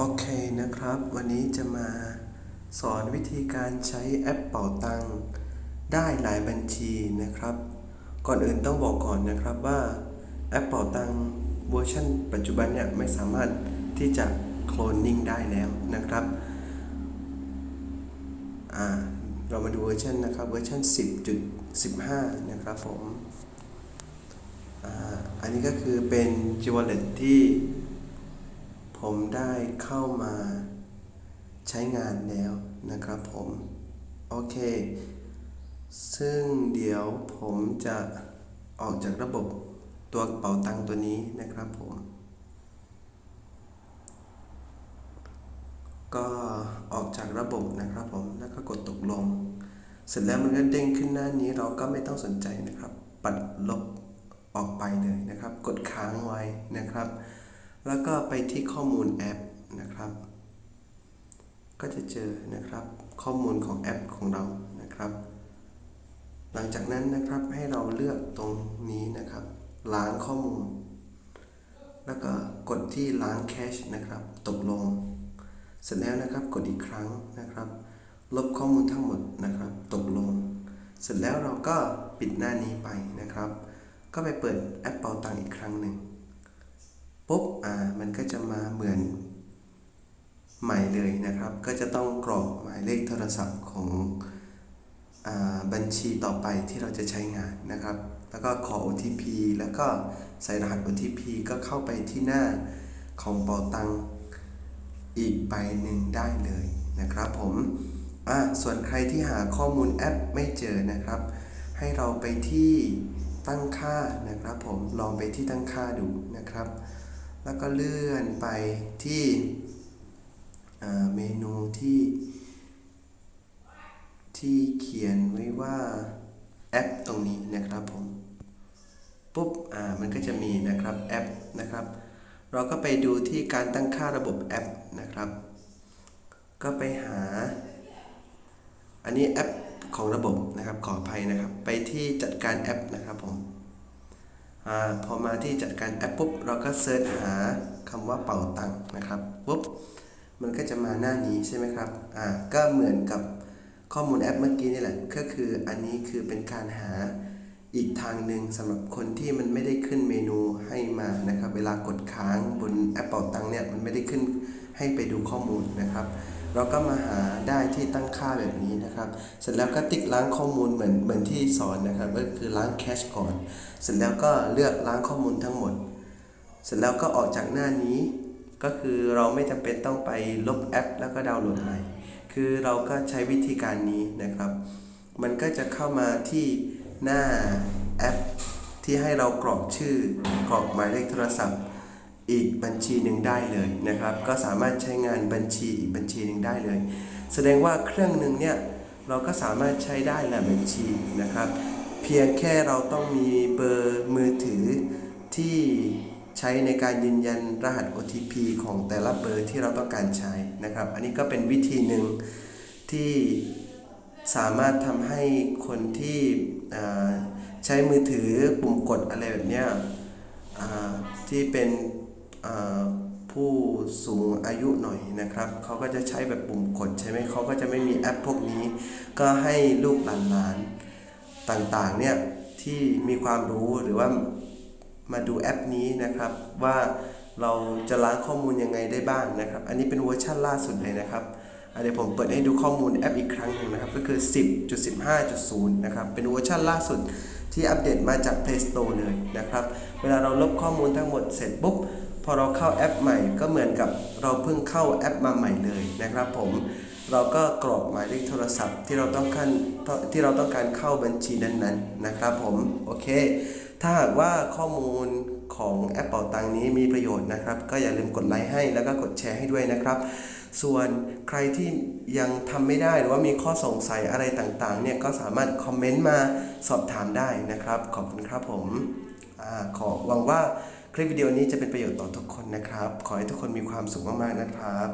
โอเคนะครับ วันนี้จะมาสอนวิธีการใช้แอปเป่าตังได้หลายบัญชีนะครับ ก่อนอื่นต้องบอกก่อนนะครับว่าแอปเป่าตังเวอร์ชันปัจจุบันเนี่ยไม่สามารถที่จะโคลนนิ่งได้แล้วนะครับอ่าเรามาดูเวอร์ชันนะครับเวอร์ชัน10.15 นะครับผมอ่าอันนี้ก็คือเป็น g w a l l e t ที่ ผมได้เข้ามาใช้งานแล้วนะครับผม โอเค ซึ่งเดี๋ยวผมจะออกจากระบบตัวเป๋าตังค์ตัวนี้นะครับผม ก็ออกจากระบบนะครับผม แล้วก็กดตกลง เสร็จแล้วมันก็เด้งขึ้นหน้านี้เราก็ไม่ต้องสนใจนะครับ แล้วก็ไปที่ข้อมูลแอปนะครับ ก็จะเจอนะครับข้อมูลของแอปของเรานะครับ หลังจากนั้นนะครับให้เราเลือกตรงนี้นะครับ ล้างข้อมูล แล้วก็กดที่ล้างแคชนะครับ ตกลง เสร็จแล้วนะครับกดอีกครั้งนะครับ ลบข้อมูลทั้งหมดนะครับ ตกลง เสร็จแล้วเราก็ปิดหน้านี้ไปนะครับ ก็ไปเปิดแอปเป่าตังอีกครั้งหนึ่ง ปุ๊บอ่ามันก็จะมาเหมือนใหม่เลยนะครับ ก็จะต้องกรอกหมายเลขโทรศัพท์ของอบัญชีต่อไปที่เราจะใช้งานนะครับ แล้วก็ขอ OTP แล้วก็ใส่รหัส OTP ก็เข้าไปที่หน้าของเปาตังอีกใบหนึ่งได้เลยนะครับผมอ่าส่วนใครที่หาข้อมูลแอปไม่เจอนะครับ ให้เราไปที่ตั้งค่านะครับผมลองไปที่ตั้งค่าดูนะครับ แล้วก็เลื่อนไปที่เมนูที่ที่เขียนไว้ว่าแอปตรงนี้นะครับผม ปุ๊บ อ่า มันก็จะมีนะครับแอปนะครับ เราก็ไปดูที่การตั้งค่าระบบแอปนะครับ ก็ไปหา อันนี้แอปของระบบนะครับ ขออภัยนะครับ ไปที่จัดการแอปนะครับ อพอมาที่จัดการแอปปุ๊บเราก็เซิร์ชหาคำว่าเป่าตังค์นะครับปุ๊บมันก็จะมาหน้านี้ใช่ไหมครับอ่าก็เหมือนกับข้อมูลแอปเมื่อกี้นี่แหละก็คืออันนี้คือเป็นการหาอีกทางหนึ่งสำหรับคนที่มันไม่ได้ขึ้นเมนูให้มานะครับ เวลากดค้างบนแอปเป่าตังเนี่ยมันไม่ได้ขึ้นให้ไปดูข้อมูลนะครับ เราก็มาหาได้ที่ตั้งค่าแบบนี้นะครับ เสร็จแล้วก็ติ๊กล้างข้อมูลเหมือนเหมือนที่สอนนะครับ ก็คือล้างแคชก่อน เสร็จแล้วก็เลือกล้างข้อมูลทั้งหมด เสร็จแล้วก็ออกจากหน้านี้ ก็คือเราไม่จำเป็นต้องไปลบแอป แล้วก็ดาวน์โหลดใหม่ คือเราก็ใช้วิธีการนี้นะครับ มันก็จะเข้ามาที่หน้าแอป ที่ให้เรากรอกชื่อกรอกหมายเลขโทรศัพท์ อีกบัญชีหนึ่งได้เลยนะครับ ก็สามารถใช้งานบัญชีอีกบัญชีหนึ่งได้เลย แสดงว่าเครื่องหนึ่งเนี่ยเราก็สามารถใช้ได้หลายบัญชีนะครับ เพียงแค่เราต้องมีเบอร์มือถือที่ใช้ในการยืนยันรหัส OTP ของแต่ละเบอร์ที่เราต้องการใช้นะครับ อันนี้ก็เป็นวิธีหนึ่งที่สามารถทำให้คนที่ ใช้มือถือปุ่มกดอะไรแบบเนี้ยที่เป็นผู้สูงอายุหน่อยนะครับเขาก็จะใช้แบบปุ่มกดใช่ไหมเขาก็จะไม่มีแอปพวกนี้ ก็ให้ลูกหลานๆต่างๆเนี่ยที่มีความรู้หรือว่ามาดูแอปนี้นะครับ ว่าเราจะล้างข้อมูลยังไงได้บ้างนะครับ อันนี้เป็นเวอร์ชันล่าสุดเลยนะครับเดี๋ยวผมเปิดให้ดูข้อมูลแอปอีกครั้งหนึ่งนะครับ ก็คือ 10.15.0 นะครับ เป็นเวอร์ชันล่าสุด ที่อัปเดตมาจาก Play Store เลยนะครับ เวลาเราลบข้อมูลทั้งหมดเสร็จปุ๊บ พอเราเข้าแอปใหม่ก็เหมือนกับเราเพิ่งเข้าแอปมาใหม่เลยนะครับผมเราก็กรอกหมายเลขโทรศัพท์ที่เราต้องการที่เราต้องการเข้าบัญชีนั้นๆนะครับผมโอเค ถ้าหากว่าข้อมูลของแอปเป่าตังนี้มีประโยชน์นะครับ ก็อย่าลืมกดไลค์ให้แล้วก็กดแชร์ให้ด้วยนะครับ ส่วนใครที่ยังทำไม่ได้หรือว่ามีข้อสงสัยอะไรต่างๆเนี่ยก็สามารถคอมเมนต์มาสอบถามได้นะครับ ขอบคุณครับผมอขอหวังว่าคลิปวิดีโอนี้จะเป็นประโยชน์ต่อทุกคนนะครับ ขอให้ทุกคนมีความสุขมากๆนะครับ